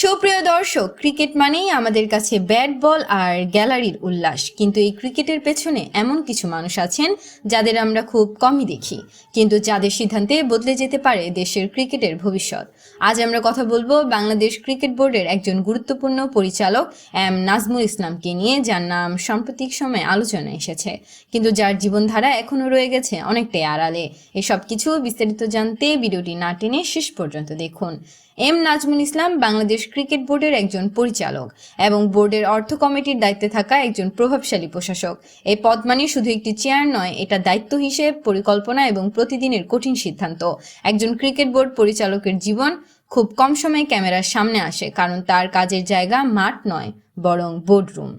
সুপ্রিয় দর্শক, ক্রিকেট মানেই আমাদের কাছে ব্যাট বল আর গ্যালারির উল্লাস। কিন্তু এই ক্রিকেটের পেছনে এমন কিছু মানুষ আছেন যাদের আমরা খুব কমই দেখি। কিন্তু যাদের সিদ্ধান্তে বদলে যেতে পারে দেশের ক্রিকেটের ভবিষ্যৎ। আজ আমরা কথা বলব বাংলাদেশ ক্রিকেট বোর্ডের একজন গুরুত্বপূর্ণ পরিচালক এম নাজমুল ইসলামকে নিয়ে, যার নাম সাম্প্রতিক সময়ে আলোচনায় এসেছে। কিন্তু যার জীবনধারা এখনও রয়ে গেছে অনেকটাই আড়ালে। এসব কিছু বিস্তারিত জানতে ভিডিওটি না টেনে শেষ পর্যন্ত দেখুন। এম নাজমুল ইসলাম বাংলাদেশ ক্রিকেট বোর্ডের একজন পরিচালক এবং বোর্ডের অর্থ কমিটির দায়িত্বে থাকা একজন প্রভাবশালী প্রশাসক। এই পদ মানে শুধু একটি চেয়ার নয়, এটা দায়িত্ব হিসেব, পরিকল্পনা এবং প্রতিদিনের কঠিন সিদ্ধান্ত। একজন ক্রিকেট বোর্ড পরিচালকের জীবন খুব কম সময়ে ক্যামেরার সামনে আসে, কারণ তার কাজের জায়গা মাঠ নয়, বরং বোর্ডরুম।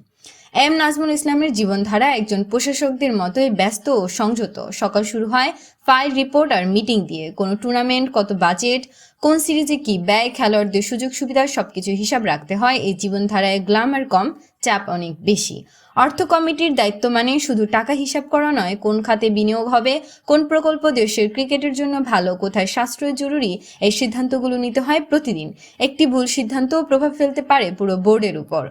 এম নাজমুল ইসলামের জীবনধারা একজন প্রশাসকদের মতোই ব্যস্ত ও সংযত। সকাল শুরু হয় ফাইল রিপোর্ট আর মিটিং দিয়ে। কোন টুর্নামেন্ট, কত বাজেট, কোন সিরিজে কি ব্যয়, খেলোয়াড়দের সুযোগ সুবিধা সবকিছু হিসাব রাখতে হয়। এই জীবনধারায় গ্ল্যামার কম, চাপ অনেক বেশি। অর্থ কমিটির দায়িত্ব মানে শুধু টাকা হিসাব করা নয়, কোন খাতে বিনিয়োগ হবে, কোন প্রকল্প দেশের ক্রিকেটের জন্য ভালো, কোথায় সাশ্রয় জরুরি, এই সিদ্ধান্তগুলো নিতে হয় প্রতিদিন। একটি ভুল সিদ্ধান্ত প্রভাব ফেলতে পারে পুরো বোর্ডের উপর।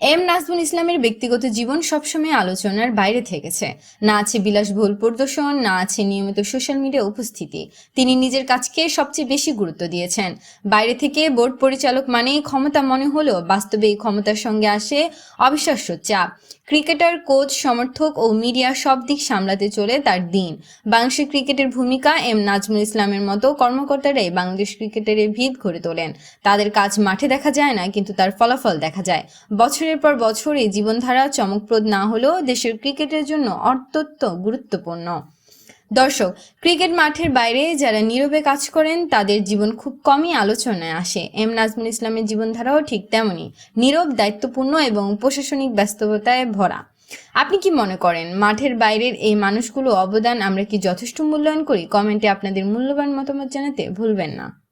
এম নাজমুল ইসলামের ব্যক্তিগত জীবন সবসময় আলোচনার বাইরে থেকেছে। না আছে বিলাসবহুল প্রদর্শন, না আছে নিয়মিত সোশ্যাল মিডিয়া উপস্থিতি। তিনি নিজের কাজকে সবচেয়ে বেশি গুরুত্ব দিয়েছেন। বাইরে থেকে বোর্ড পরিচালক মানেই ক্ষমতা মনে হলেও বাস্তবে এই ক্ষমতার সঙ্গে আসে অবিশ্বাস্য চাপ। ক্রিকেটার, কোচ, সমর্থক ও মিডিয়া সব দিক সামলাতে চলে তার দিন। বাংলাদেশের ক্রিকেটের ভূমিকা এম নাজমুল ইসলামের মতো কর্মকর্তারাই বাংলাদেশ ক্রিকেটের ভিত গড়ে তোলেন। তাদের কাজ মাঠে দেখা যায় না, কিন্তু তার ফলাফল দেখা যায়। বছরের পর বছর এই জীবনধারা চমকপ্রদ না হলেও দেশের ক্রিকেটের জন্য অত্যন্ত গুরুত্বপূর্ণ। দর্শক, ক্রিকেট মাঠের বাইরে যারা নীরবে কাজ করেন, তাদের জীবন খুব কমই আলোচনায় আসে। এম নাজমুল ইসলামের জীবনধারাও ঠিক তেমনই। নীরব, দায়িত্বপূর্ণ এবং প্রশাসনিক ব্যস্ততায় ভরা। আপনি কি মনে করেন, মাঠের বাইরের এই মানুষগুলো অবদান আমরা কি যথেষ্ট মূল্যায়ন করি? কমেন্টে আপনাদের মূল্যবান মতামত জানাতে ভুলবেন না।